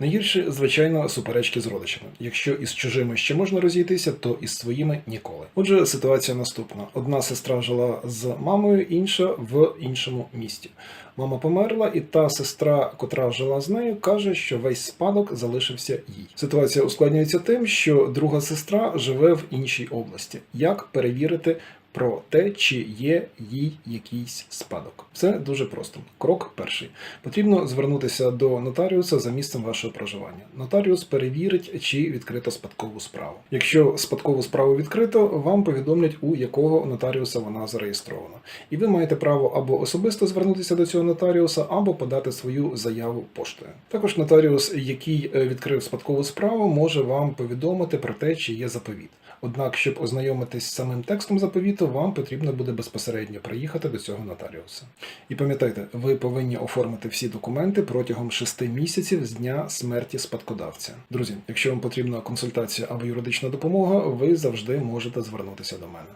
Найгірше, звичайно, суперечки з родичами. Якщо із чужими ще можна розійтися, то із своїми ніколи. Отже, ситуація наступна: одна сестра жила з мамою, інша в іншому місті. Мама померла, і та сестра, котра жила з нею, каже, що весь спадок залишився їй. Ситуація ускладнюється тим, що друга сестра живе в іншій області. Як перевірити? Про те, чи є їй якийсь спадок, це дуже просто. Крок перший: потрібно звернутися до нотаріуса за місцем вашого проживання. Нотаріус перевірить, чи відкрито спадкову справу. Якщо спадкову справу відкрито, вам повідомлять, у якого нотаріуса вона зареєстрована, і ви маєте право або особисто звернутися до цього нотаріуса, або подати свою заяву поштою. Також нотаріус, який е, відкрив спадкову справу, може вам повідомити про те, чи є заповіт. Однак, щоб ознайомитись з самим текстом заповіту, вам потрібно буде безпосередньо приїхати до цього нотаріуса. І пам'ятайте, ви повинні оформити всі документи протягом 6 місяців з дня смерті спадкодавця. Друзі, якщо вам потрібна консультація або юридична допомога, ви завжди можете звернутися до мене.